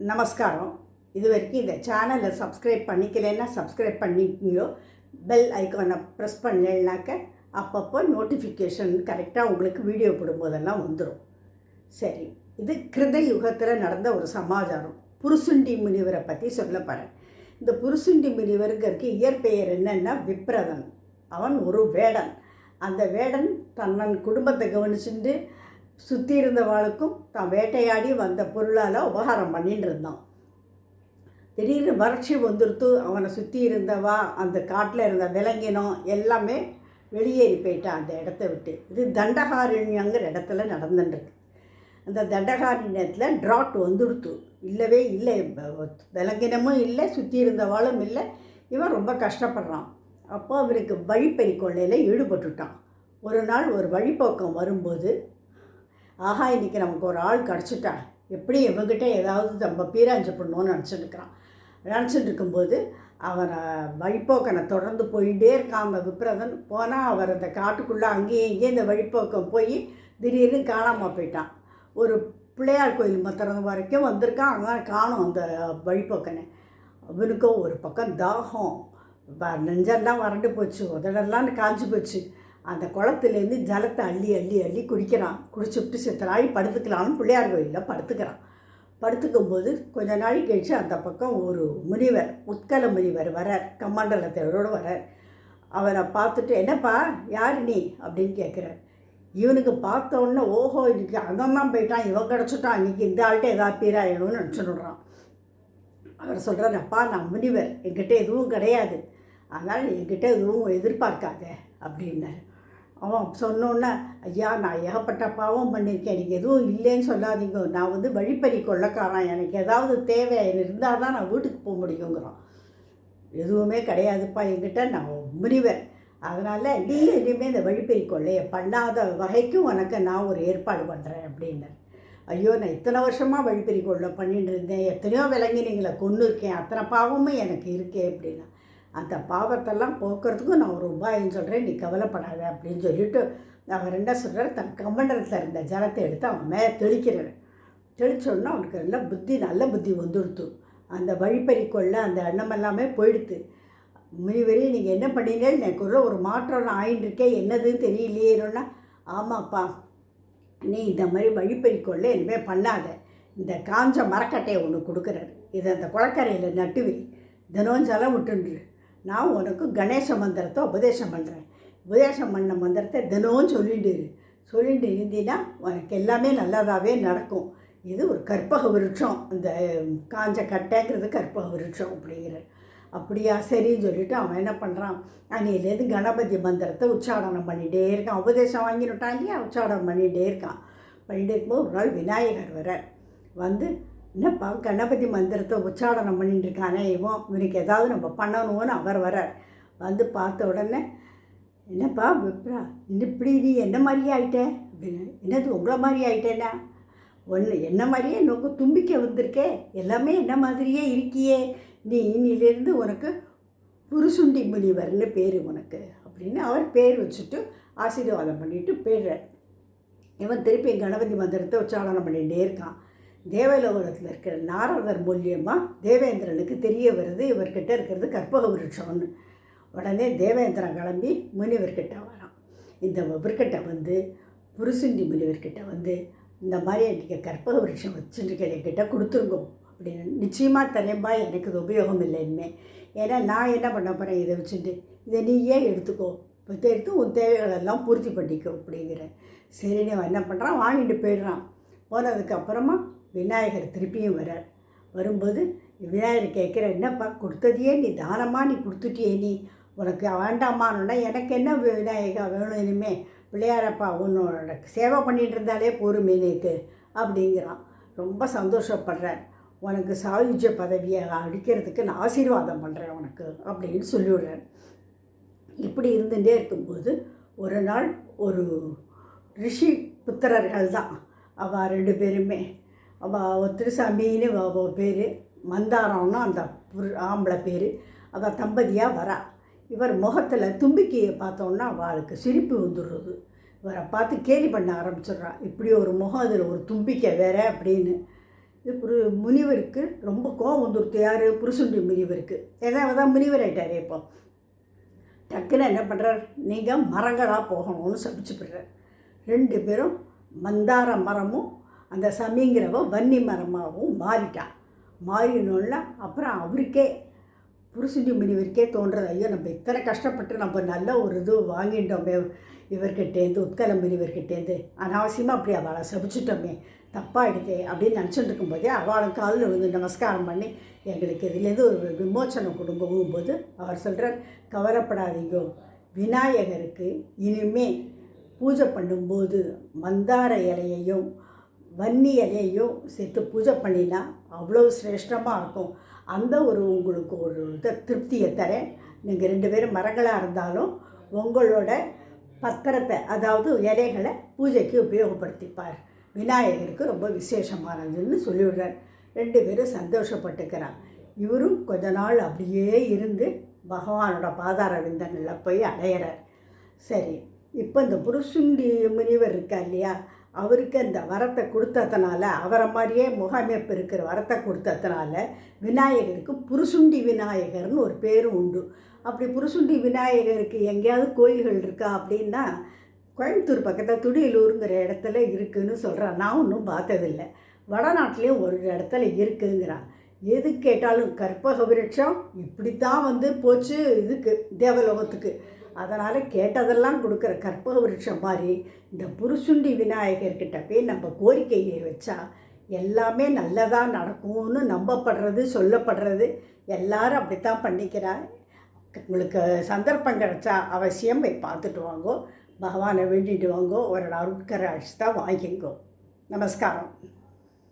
நமஸ்காரம். இது வரைக்கும் இந்த சேனலை சப்ஸ்கிரைப் பண்ணிக்கலைன்னா சப்ஸ்கிரைப் பண்ணிக்கிங்கோ. பெல் ஐக்கானை ப்ரெஸ் பண்ணலைனாக்க அப்பப்போ நோட்டிஃபிகேஷன் கரெக்டாக உங்களுக்கு வீடியோ போடும்போதெல்லாம் வந்துடும் சரி இது கிருத யுகத்தில் நடந்த ஒரு சமாச்சாரம். புருசுண்டி முனிவரை பற்றி சொல்ல போகிறேன் இந்த புருசுண்டி முனிவருங்கிறதுக்கு இயற்பெயர் என்னென்னா விப்ரதன். அவன் ஒரு வேடன். அந்த வேடன் தன்னன் குடும்பத்தை கவனிச்சுட்டு சுற்றி இருந்தவாளுக்கும் தான் வேட்டையாடி வந்த பொருளால் உபகாரம் பண்ணிட்டு இருந்தான் திடீர்னு வறட்சி வந்துடுத்து அவனை சுற்றி இருந்தவா அந்த காட்டில் இருந்த விலங்கினம் எல்லாமே வெளியேறி போயிட்டான் அந்த இடத்த விட்டு. இது தண்டகாரண்யங்கிற இடத்துல நடந்துட்டுருக்கு அந்த தண்டகாரண்யத்தில் ட்ராட் வந்துடுத்து இல்லவே இல்லை. விலங்கினமும் இல்லை சுற்றி இருந்தவாளும் இல்லை. இவன் ரொம்ப கஷ்டப்படுறான். அப்போ அவருக்கு வழிப்பறி கொள்ளையில் ஈடுபட்டுட்டான். ஒரு நாள் ஒரு வழிப்போக்கம் வரும்போது ஆஹா இன்னைக்கு நமக்கு ஒரு ஆள் கிடச்சிட்டா. எப்படி இவங்கிட்ட ஏதாவது நம்ம பீராஞ்சு பண்ணுவோன்னு நினச்சிட்டுருக்கிறான் நினச்சிட்டு இருக்கும்போது அவனை வழிப்போக்கனை தொடர்ந்து போயிட்டே இருக்கான் அந்த விப்ரதன். போனால் அவர் அந்த காட்டுக்குள்ளே அங்கேயும் இங்கேயும் இந்த வழிப்போக்கம் போய் திடீர்னு காணாமல் போயிட்டான். ஒரு பிள்ளையார் கோயில் மத்திரம் வரைக்கும் வந்திருக்கான். அங்கே காணும் அந்த வழிப்போக்கனை. அவனுக்கும் ஒரு பக்கம் தாகம். வ- நெஞ்செல்லாம் வறண்டு போச்சு. உதடெல்லாம் காஞ்சு போச்சு. அந்த குளத்துலேருந்து ஜலத்தை அள்ளி அள்ளி அள்ளி குடிக்கிறான். குடிச்சுட்டு சித்த நாள் படுத்துக்கலாம்னு பிள்ளையார் கோயிலில் படுத்துக்கிறான். படுத்துக்கும்போது கொஞ்ச நாள் கழிச்சு அந்த பக்கம் ஒரு முனிவர் உத்கல முனிவர் வரார் கமண்டலத்தவரோடு வரார் அவரை பார்த்துட்டு என்னப்பா யார் நீ? அப்படின்னு கேட்குறார். இவனுக்கு பார்த்தோன்னே ஓஹோ இன்னைக்கு அங்கே தான் போயிட்டான். இவன் கிடச்சிட்டான். இன்றைக்கி இந்த ஆள்கிட்ட ஏதாவது பீராயணும்னு நினச்சிடுறான் அவர் சொல்கிறார் அப்பா நான் முனிவர். என்கிட்ட எதுவும் கிடையாது. அதனால் என்கிட்ட எதுவும் எதிர்பார்க்காத. அப்படின்னாரு. அவன் சொன்னோன்னே ஐயா நான் ஏகப்பட்ட பாவம் பண்ணியிருக்கேன் எனக்கு எதுவும் இல்லைன்னு சொல்லாதீங்க. நான் வந்து வழிப்பறி கொள்ளக்காரன். எனக்கு ஏதாவது தேவை இருந்தால் தான் நான் வீட்டுக்கு போக முடியுங்கிறான். எதுவுமே கிடையாதுப்பா. என்கிட்ட நான் முறிவேன். அதனால் நீ இனிமேல் இந்த வழிப்பறி கொள்ளையை பண்ணாத வகைக்கும் உனக்கு நான் ஒரு ஏற்பாடு பண்ணுறேன் அப்படின்னு ஐயோ நான் இத்தனை வருஷமாக வழிப்பறி கொள்ளை பண்ணிட்டு இருந்தேன். எத்தனையோ விலங்கினங்களை கொண்டு இருக்கேன் அத்தனை பாவமும் எனக்கு இருக்கே அப்படின்னா. அந்த பாவத்தெல்லாம் போக்குறதுக்கும் நான் ஒரு உபாயம் சொல்கிறேன் நீ கவலைப்படாத அப்படின்னு சொல்லிட்டு அவர் என்ன சொல்கிறார் தன் கமண்டலத்தில் இருந்த ஜலத்தை எடுத்து அவன் மேலே தெளிக்கிறார். தெளிச்சோன்னா அவனுக்கு நல்ல புத்தி நல்ல புத்தி வந்துடுத்து. அந்த வழிப்பறி கொள்ள அந்த எண்ணம் எல்லாமே போயிடுத்து. முனிவரே நீங்கள் என்ன பண்ணீங்க? எனக்கு உள்ள ஒரு மாற்றம் ஆயின்னு இருக்கேன் என்னதுன்னு தெரியலையேன்னா ஆமாப்பா நீ இந்த மாதிரி வழிப்பறி கொள்ள இனிமேல் பண்ணாத. இந்த காஞ்ச மரக்கட்டையை ஒன்று கொடுக்குறாரு. இதை அந்த குளக்கரையில் நட்டுவி. தினம் ஜலம் விட்டுன்று. நான் உனக்கு கணேச மந்திரத்தை உபதேசம் பண்ணுறேன் உபதேசம் பண்ண மந்திரத்தை தினமும் சொல்லிட்டு சொல்லிட்டு இருந்தீன்னா உனக்கு எல்லாமே நல்லதாகவே நடக்கும். இது ஒரு கற்பக விருட்சம். இந்த காஞ்ச கட்டைங்கிறது கற்பக விருட்சம் அப்படிங்கிற. அப்படியா? சரின்னு சொல்லிட்டு அவன் என்ன பண்ணுறான் அன்னையிலேருந்து கணபதி மந்திரத்தை உச்சாடனம் பண்ணிகிட்டே இருக்கான். உபதேசம் வாங்கினுட்டான் இல்லையா? உச்சாடனம் பண்ணிகிட்டே இருக்கான். பண்ணிகிட்டே இருக்கும்போது ஒரு நாள் விநாயகர் வர வந்து என்னப்பா கணபதி மந்திரத்தை உச்சாடனம் பண்ணிட்டு இருக்கானே இவன் இவனுக்கு ஏதாவது நம்ம பண்ணணும்னு அவர் வரார் வந்து பார்த்த உடனே என்னப்பா விப்ரா இப்படி நீ என்ன மாதிரியே ஆயிட்ட? அப்படின்னு என்னது உங்களை மாதிரி ஆயிட்டேன்னா? ஒன்று என்ன மாதிரியே நோக்கு தும்பிக்க வந்திருக்கே எல்லாமே என்ன மாதிரியே இருக்கியே நீ இன்னிலிருந்து உனக்கு புருசுண்டி முனிவர்னு பேர் உனக்கு அப்படின்னு அவர் பேர் வச்சுட்டு ஆசீர்வாதம் பண்ணிவிட்டு போயிடுறார். இவன் திருப்பி கணபதி மந்திரத்தை உச்சாரணம் பண்ணிகிட்டே இருக்கான். தேவலோகத்தில் இருக்கிற நாரதர் மூலியமாக தேவேந்திரனுக்கு தெரிய வருது இவர்கிட்ட இருக்கிறது கற்பக விருட்சம்னு. உடனே தேவேந்திரன் கிளம்பி முனிவர்கிட்ட வரான். இந்த இவர்கிட்ட வந்து புருசுண்டி முனிவர்கிட்ட வந்து இந்த மாதிரி நீங்கள் கற்பக விருட்சம் வச்சுருக்கிற என்கிட்ட கொடுத்துருங்கோ. அப்படின்னு நிச்சயமாக தரேன்பா எனக்கு இது உபயோகம் இல்லை ஏன்னா நான் என்ன பண்ண போகிறேன் இதை வச்சுட்டு? இதை நீயே எடுத்துக்கோ? இப்போ எடுத்து உன் தேவைகளெல்லாம் பூர்த்தி பண்ணிக்கோ அப்படிங்கிற. சரி அவன் என்ன பண்ணுறான் வாங்கிட்டு போயிடுறான். போனதுக்கப்புறமா விநாயகர் திருப்பியும் வரார் வரும்போது விநாயகர் கேட்குற என்னப்பா கொடுத்ததையே நீ தானமாக நீ கொடுத்துட்டியே நீ? உனக்கு வேண்டாமான்னா எனக்கு என்ன விநாயகா வேணும் இனிமே? பிள்ளையாரப்பா உன்னோட சேவை பண்ணிட்டு இருந்தாலே போரும் எனக்கு அப்படிங்கிறான். ரொம்ப சந்தோஷப்படுறார். உனக்கு சாயுஜ பதவியை அடிக்கிறதுக்கு நான் ஆசீர்வாதம் பண்ணுறேன் உனக்கு அப்படின்னு சொல்லிவிடுறார். இப்படி இருந்துகிட்டே இருக்கும்போது ஒரு நாள் ஒரு ரிஷி புத்திரர்கள் தான் அவள் ரெண்டு பேருமே அவள் திருசாமின்னு அவள் பேர் மந்தாரம்னு அந்த புரு ஆம்பளை பேர். அவள் தம்பதியாக வரா. இவர் முகத்தில் தும்பிக்கையை பார்த்தோன்னா அவளுக்கு சிரிப்பு வந்துடுறது. இவரை பார்த்து கேலி பண்ண ஆரம்பிச்சிடுறா. இப்படி ஒரு முகம் அதில் ஒரு தும்பிக்கை வேற அப்படின்னு. இது ஒரு முனிவருக்கு ரொம்ப கோபம் வந்துருத்து யார்? புருஷுண்டி முனிவருக்கு. ஏதாவது தான் முனிவர் ஆகிட்டார் இப்போ. டக்குன்னு என்ன பண்ணுறார் நீங்கள் மரங்களாக போகணும்னு சபிச்சு ரெண்டு பேரும் மந்தார மரமும் அந்த சமிங்கிறவ வன்னி மரமாகவும் மாறிட்டான் மாறினோன்னா அப்புறம் அவருக்கே புருஷண்டி முனிவருக்கே தோன்றது ஐயோ நம்ம இத்தனை கஷ்டப்பட்டு நம்ம நல்ல ஒரு இது வாங்கிட்டோமே இவர்கிட்டேருந்து உத்கல முனிவர்கிட்டேருந்து அனாவசியமாக அப்படி அவளை சபிச்சிட்டோமே தப்பாகிடுதே அப்படின்னு நினச்சிட்டு இருக்கும்போதே அவளை காலில் வந்து நமஸ்காரம் பண்ணி எங்களுக்கு இதுலேருந்து ஒரு விமோச்சனம் கொடுங்கும்போது அவர் சொல்கிறார் கவலைப்படாதீங்க விநாயகருக்கு இனிமே பூஜை பண்ணும்போது மந்தார இலையையும் வன்னி இலையையும் சேர்த்து பூஜை பண்ணினா அவ்வளோ சிரேஷ்டமாக இருக்கும். அந்த ஒரு உங்களுக்கு ஒரு இதை திருப்தியை தரேன். நீங்கள் ரெண்டு பேரும் மரங்களாக இருந்தாலும் உங்களோட பத்திரத்தை அதாவது இலைகளை பூஜைக்கு உபயோகப்படுத்திப்பார். விநாயகருக்கு ரொம்ப விசேஷமானதுன்னு சொல்லிவிடுறார். ரெண்டு பேரும் சந்தோஷப்பட்டுக்கிறான் இவரும் கொஞ்ச நாள் அப்படியே இருந்து பகவானோட பாதார விந்தனில் போய் அடையிறார். சரி இப்போ இந்த புருஷுண்டி முனிவர் இருக்கா இல்லையா? அவருக்கு அந்த வரத்தை கொடுத்ததுனால அவரை மாதிரியே முகமைப்பு இருக்கிற வரத்தை கொடுத்ததுனால விநாயகருக்கு புருசுண்டி விநாயகர்னு ஒரு பேரும் உண்டு. அப்படி புருசுண்டி விநாயகருக்கு எங்கேயாவது கோயில்கள் இருக்கா அப்படின்னா கோயம்புத்தூர் பக்கத்தில் துடியலூருங்கிற இடத்துல இருக்குதுன்னு சொல்கிறான் நான் ஒன்றும் பார்த்ததில்லை. வடநாட்டிலையும் ஒரு இடத்துல இருக்குங்கிறான். எது கேட்டாலும் கற்பக விருட்சம் இப்படித்தான் வந்து போச்சு இதுக்கு தேவலோகத்துக்கு. அதனால் கேட்டதெல்லாம் கொடுக்குற கற்பக விருட்சம் மாதிரி இந்த புருஷுண்டி விநாயகர்கிட்ட போய் நம்ம கோரிக்கையை வச்சா எல்லாமே நல்லதாக நடக்கும்னு நம்பப்படுறது சொல்லப்படுறது. எல்லாரும் அப்படித்தான் பண்ணிக்கிறா. உங்களுக்கு சந்தர்ப்பம் கிடச்சா அவசியம் போய் பார்த்துட்டு வாங்கோ. பகவானை வேண்டிட்டு வாங்கோ. ஒரு அருட்கரை அடிச்சு தான் வாங்கிங்கோ நமஸ்காரம்.